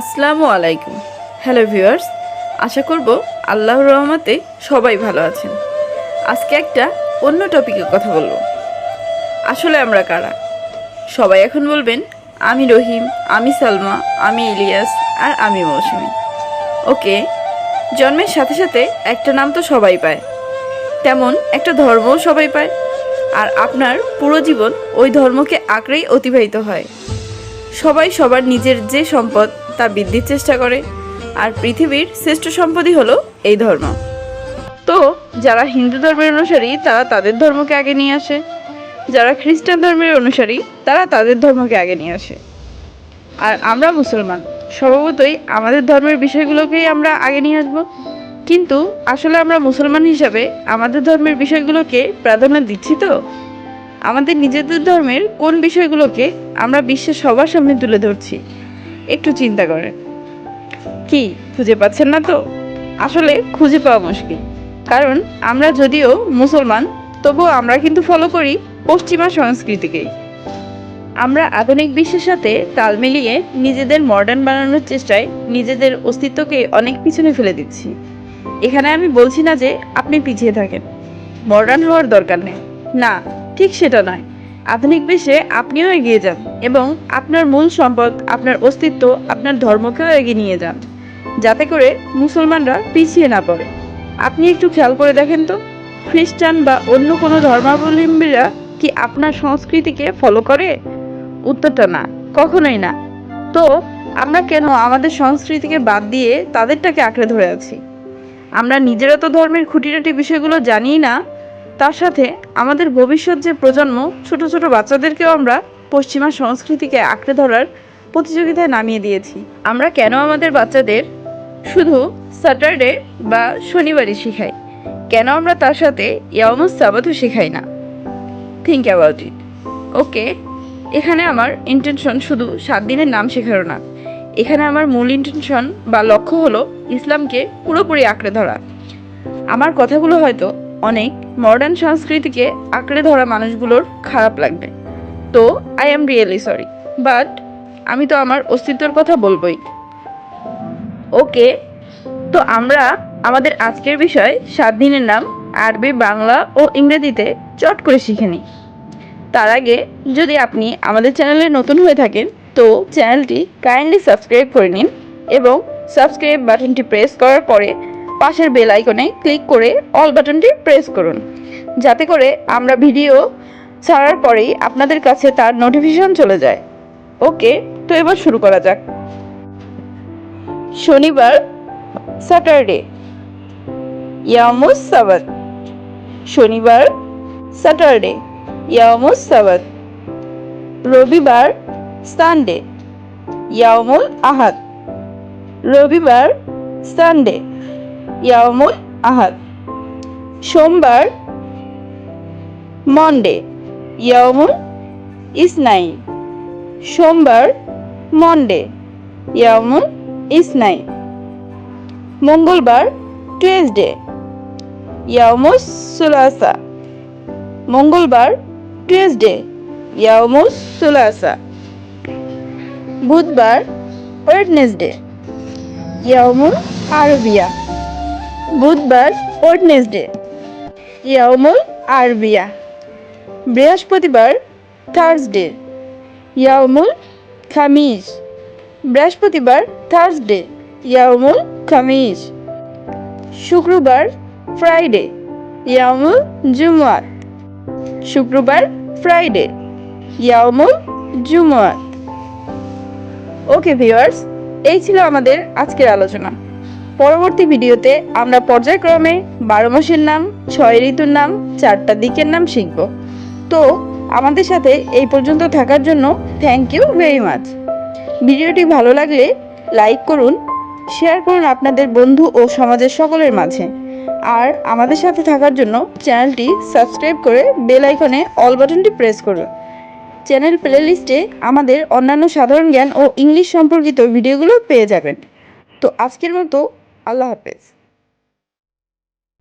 আসসালামু আলাইকুম। Hello viewers আশা করব আল্লাহর রহমতে সবাই ভালো আছেন। আজকে একটা অন্য টপিকে কথা বলব। আসলে আমরা কারা? সবাই এখন বলবেন, আমি রহিম, আমি সালমা, আমি ইলিয়াস আর আমি মৌসুমি। ওকে জন্মের সাথে সাথে একটা নাম তো সবাই পায়। তেমন একটা ধর্মও সবাই পায়। আর আপনার পুরো জীবন ওই ধর্মকে আঁকড়েই অতিবাহিত হয়। সবাই সবার নিজের যে সম্পদ তা বৃদ্ধির চেষ্টা করে। আর পৃথিবীর শ্রেষ্ঠ সম্পদই হলো এই ধর্ম। তো, যারা হিন্দু ধর্মের অনুসারী, তারা তাদের ধর্মকে আগে নিয়ে আসে। যারা খ্রিস্টান ধর্মের অনুসারী, তারা তাদের ধর্মকে আগে নিয়ে আসে। আর আমরা মুসলমান, স্বভাবতই আমাদের ধর্মের বিষয়গুলোকেই আমরা আগে নিয়ে আসব। কিন্তু আসলে আমরা মুসলমান হিসাবে আমাদের ধর্মের বিষয়গুলোকে প্রাধান্য দিচ্ছি তো? আমাদের নিজেদের ধর্মের কোন বিষয়গুলোকে আমরা বিশ্বের সবার সামনে তুলে ধরছি? একটু চিন্তা করেন কি, খুঁজে পাচ্ছেন না তো? আসলে খুঁজে পাওয়া মুশকিল। কারণ আমরা যদিও মুসলমান, তবুও আমরা কিন্তু ফলো করি পশ্চিমা সংস্কৃতিকেই। আমরা আধুনিক বিশ্বের সাথে তাল মিলিয়ে নিজেদের মডার্ন বানানোর চেষ্টায় নিজেদের অস্তিত্বকে অনেক পিছনে ফেলে দিচ্ছি। এখানে আমি বলছি না যে আপনি পিছিয়ে থাকেন। মডার্ন হওয়ার দরকার নেই। না, ঠিক সেটা নয়। আধুনিক বিশ্বে আপনিও এগিয়ে যান এবং আপনার মূল সম্পদ, আপনার অস্তিত্ব, আপনার ধর্মকেও এগিয়ে নিয়ে যান, যাতে করে মুসলমানরা পিছিয়ে না পড়ে। আপনি একটু খেয়াল করে দেখেন তো, খ্রিস্টান বা অন্য কোনো ধর্মাবলম্বীরা কি আপনার সংস্কৃতিকে ফলো করে? উত্তরটা না, কখনোই না। তো আমরা কেন আমাদের সংস্কৃতিকে বাদ দিয়ে তাদেরটাকে আঁকড়ে ধরে আছি? আমরা নিজেরা তো ধর্মের খুঁটিনাটি বিষয়গুলো জানি না তার সাথে আমাদের ভবিষ্যৎ যে প্রজন্ম, ছোট ছোট বাচ্চাদেরকেও আমরা পশ্চিমা সংস্কৃতিকে আঁকড়ে ধরার প্রতিযোগিতায় নামিয়ে দিয়েছি। আমরা কেন আমাদের বাচ্চাদের শুধু স্যাটারডে বা শনিবারই শেখাই? কেন আমরা তার সাথে ইয়ামুস সাবাতও শেখাই না? থিঙ্ক অ্যাবাউট ইট ওকে এখানে আমার ইন্টেনশন শুধু সাত দিনের নাম শেখানো না। এখানে আমার মূল ইন্টেনশন বা লক্ষ্য হলো ইসলামকে পুরোপুরি আঁকড়ে ধরা। আমার কথাগুলো হয়তো অনেক মডার্ন সংস্কৃতিকে আঁকড়ে ধরা মানুষগুলোর খারাপ লাগবে। তো I am really sorry but আমি তো আমার অস্তিত্বের কথা বলবই। ওকে তো আমরা আমাদের আজকের বিষয় সাত দিনের নাম আরবি, বাংলা ও ইংরেজিতে চট করে শিখে নিই। তার আগে যদি আপনি আমাদের চ্যানেলে নতুন হয়ে থাকেন, তো চ্যানেলটি কাইন্ডলি সাবস্ক্রাইব করে নিন এবং সাবস্ক্রাইব বাটনটি প্রেস করার পরে পাশের বেল আইকনে ক্লিক করে অল বাটনটি প্রেস করুন। যাতে করে আমরা ভিডিও ছাড়ার পরেই আপনাদের কাছে তার নোটিফিকেশন চলে যায়। ওকে, তো এবার শুরু করা যাক। শনিবার, স্যাটারডে। ইয়ামুস সাবাত। শনিবার, স্যাটারডে। ইয়ামুস সাবাত। রবিবার, সানডে। ইয়ামুল আহাদ। রবিবার, সানডে। ইয়ামুল আহাদ। সোমবার, মন্ডে ইয়ামুল ইসনাইন সোমবার, মন্ডে ইয়ামুল ইসনাইন মঙ্গলবার, টুয়েসডে ইয়ামুস সুলাসা। মঙ্গলবার, টুয়েসডে ইয়ামুস সুলাসা। বুধবার, ওয়েডনেসডে ইয়ামুল আরবিয়া। বুধবার ওয়েডনেসডে। ইয়ামুল আরবিয়া। বৃহস্পতিবার থার্সডে। ইয়ামুল খামিজ। বৃহস্পতিবার থার্সডে। ইয়ামুল খামিজ। শুক্রবার ফ্রাইডে। ইয়ামুল জুমুয়াত। শুক্রবার ফ্রাইডে। ইয়ামুল জুমুয়াত। ওকে ভিউয়ার্স, এই ছিল আমাদের আজকের আলোচনা। পরবর্তী ভিডিওতে আমরা পর্যায়ক্রমে বারো মাসের নাম, ছয় ঋতুর নাম, চারটা দিকের নাম শিখব। তো আমাদের সাথে এই পর্যন্ত থাকার জন্য থ্যাংক ইউ ভেরি মাচ ভিডিওটি ভালো লাগলে লাইক করুন শেয়ার করুন আপনাদের বন্ধু ও সমাজের সকলের মাঝে। আর আমাদের সাথে থাকার জন্য চ্যানেলটি সাবস্ক্রাইব করে বেল আইকনে অল বাটনটি প্রেস করুন। চ্যানেল প্লেলিস্টে আমাদের অন্যান্য সাধারণ জ্ঞান ও ইংলিশ সম্পর্কিত ভিডিওগুলো পেয়ে যাবেন। তো আজকের মতো আল্লাহ হাফেজ